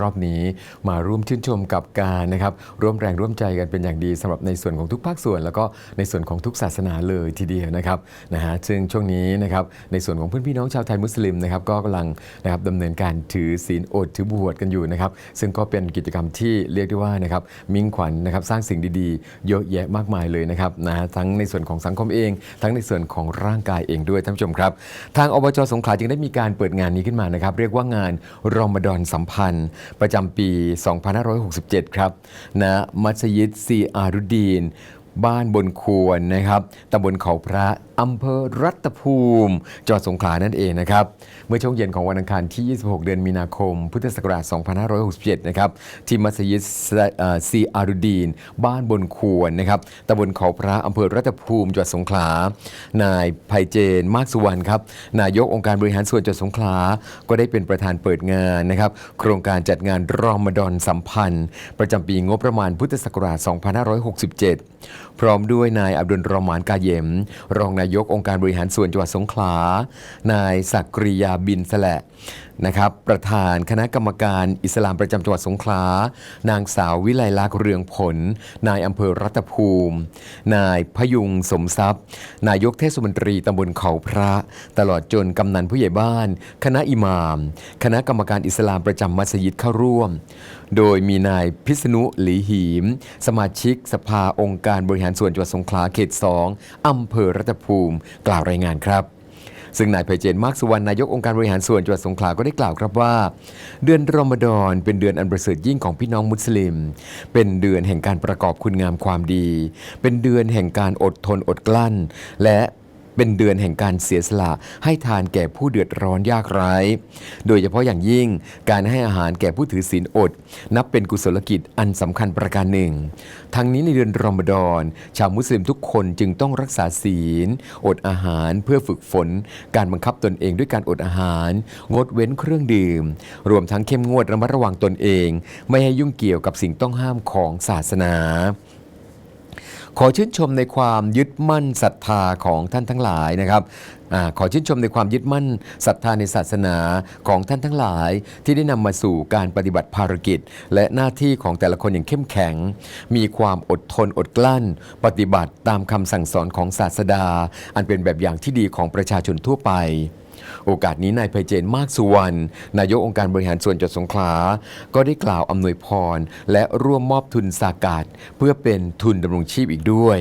รอบนี้มาร่วมชื่นชมกับการนะครับร่วมแรงร่วมใจกันเป็นอย่างดีสำหรับในส่วนของทุกภาคส่วน แล้วก็ในส่วนของทุกศาสนาเลยทีเดียวนะครับนะฮะซึ่งช่วงนี้นะครับในส่วนของเพื่อนพี่น้องชาวไทยมุสลิมนะครับก็กำลังนะครับดำเนินการถือศีลอดถือบวชกันอยู่นะครับซึ่งก็เป็นกิจกรรมที่เรียกได้ว่านะครับมิ่งขวัญนะครับสร้างสิ่งดีๆ เยอะแยะมากมายเลยนะครับนะฮะทั้งในส่วนของสังคมเอง ทั้งในส่วนของร่างกายเองด้วยท่านผู้ชมครับ ทางอบจสงขลาจึงได้มีการเปิดงานนี้ขึ้นมานะครับเรียกว่างานรอมฎอนสัมพันธ์ประจำปี 2567 ครับณมัสยิดซีอารุดดีน บ้านบนควรนะครับตำบลเขาพระอำเภอรัตภูมิจังหวัดสงขลานั่นเองนะครับ เมื่อช่วงเย็นของวันอังคารที่ 26 เดือนมีนาคม พุทธศักราช 2567 นะครับ ที่มัสยิดซีอารุดีน บ้านบนควรนะครับตำบลเขาพระอำเภอรัตภูมิจังหวัดสงขลา นายไพเจน มากสุวรรณครับ นายกองค์การบริหารส่วนจังหวัดสงขลา ก็ได้เป็นประธานเปิดงานนะครับ โครงการจัดงานรอมฎอนสัมพันธ์ ประจำปีงบประมาณพุทธศักราช 2567 พร้อมด้วยนายอับดุลรอมานกาเยม รองนายกองค์การบริหารส่วนจังหวัดสงขลา นายศักริยาบินสละ นะครับประธานคณะกรรมการอิสลามประจำจังหวัดสงขลา นางสาววิไลลักษณ์เรืองผล นายอำเภอรัตภูมิ นายพยุงสมทรัพย์ นายกเทศมนตรีตำบลเขาพระ ตลอดจนกำนันผู้ใหญ่บ้าน คณะอิหมาม คณะกรรมการอิสลามประจำมัสยิดเข้าร่วม โดยมีนายพิษณุหลีหีม สมาชิกสภาองค์การบริหารส่วนจังหวัดสงขลาเขต 2อำเภอรัตภูมิ กล่าวรายงานครับ ซึ่งนายไพเจนมาร์กสุวรรณนายกองค์การบริหารส่วนจังหวัดสงขลาก็ได้กล่าวครับว่า เดือนรอมฎอนเป็นเดือนอันประเสริฐยิ่งของพี่น้องมุสลิม เป็นเดือนแห่งการประกอบคุณงามความดี เป็นเดือนแห่งการอดทนอดกลั้น และ เป็นเดือนแห่งการเสียสละให้ทานแก่ผู้เดือดร้อนยากไร้ โดยเฉพาะอย่างยิ่งการให้อาหารแก่ผู้ถือศีลอด นับเป็นกุศลกิจอันสำคัญประการหนึ่ง ทั้งนี้ในเดือนรอมฎอน ชาวมุสลิมทุกคนจึงต้องรักษาศีล อดอาหารเพื่อฝึกฝน การบังคับตนเองด้วยการอดอาหาร งดเว้นเครื่องดื่ม รวมทั้งเข้มงวดระมัดระวังตนเอง ไม่ให้ยุ่งเกี่ยวกับสิ่งต้องห้ามของศาสนา ขอชื่นชมในความยึดมั่นศรัทธาของท่านทั้งหลายนะครับอขอชื่นชมในความยึดมั่นศรัทธาในศาสนาของท่านทั้งหลาย ที่ได้นำมาสู่การปฏิบัติภารกิจ และหน้าที่ของแต่ละคนอย่างเข้มแข็ง มีความอดทนอดกลั้น ปฏิบัติตามคำสั่งสอนของศาสดา อันเป็นแบบอย่างที่ดีของประชาชนทั่วไป โอกาสนี้นายไพเจนมากสุวรรณนายกองค์การบริหารส่วนจังหวัดสงขลา ก็ได้กล่าวอำนวยพร และร่วมมอบทุนสากาศเพื่อเป็นทุนดำรงชีพอีกด้วย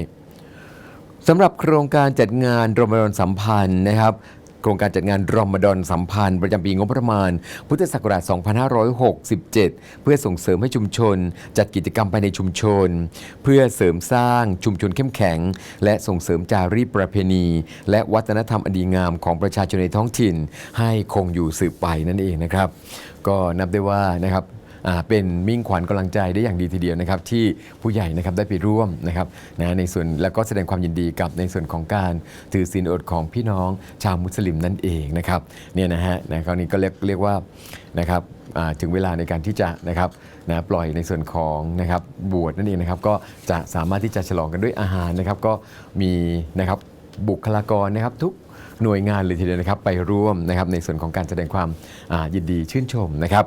สำหรับโครงการจัดงานรมฎอนสัมพันธ์นะครับ โครงการจัดงานรอมฎอนสัมพันธ์ ประจำปีงบประมาณ พุทธศักราช 2567 เพื่อส่งเสริมให้ชุมชน จัดกิจกรรมภายในชุมชน เพื่อเสริมสร้างชุมชนเข้มแข็ง และส่งเสริมจารีตประเพณี และวัฒนธรรมอันดีงามของประชาชนในท้องถิ่น ให้คงอยู่สืบไปนั่นเองนะครับ ก็นับได้ว่านะครับ เป็นมิ่งขวัญกำลังใจได้อย่างดีทีเดียวนะครับที่ผู้ใหญ่นะครับได้ไปร่วมนะครับนะในส่วนแล้วก็แสดงความยินดีกับในส่วนของการถือศีลอดของพี่น้องชาวมุสลิมนั่นเองนะครับเนี่ยนะฮะนะคราวนี้ก็เรียกเรียกว่านะครับถึงเวลาในการที่จะนะครับนะปล่อยในส่วนของนะครับบวชนั่นเองนะครับก็จะสามารถที่จะฉลองกันด้วยอาหารนะครับ ก็มีนะครับบุคลากรนะครับทุกหน่วยงานเลยทีเดียวนะครับไปร่วมนะครับในส่วนของการแสดงความยินดีชื่นชมนะครับ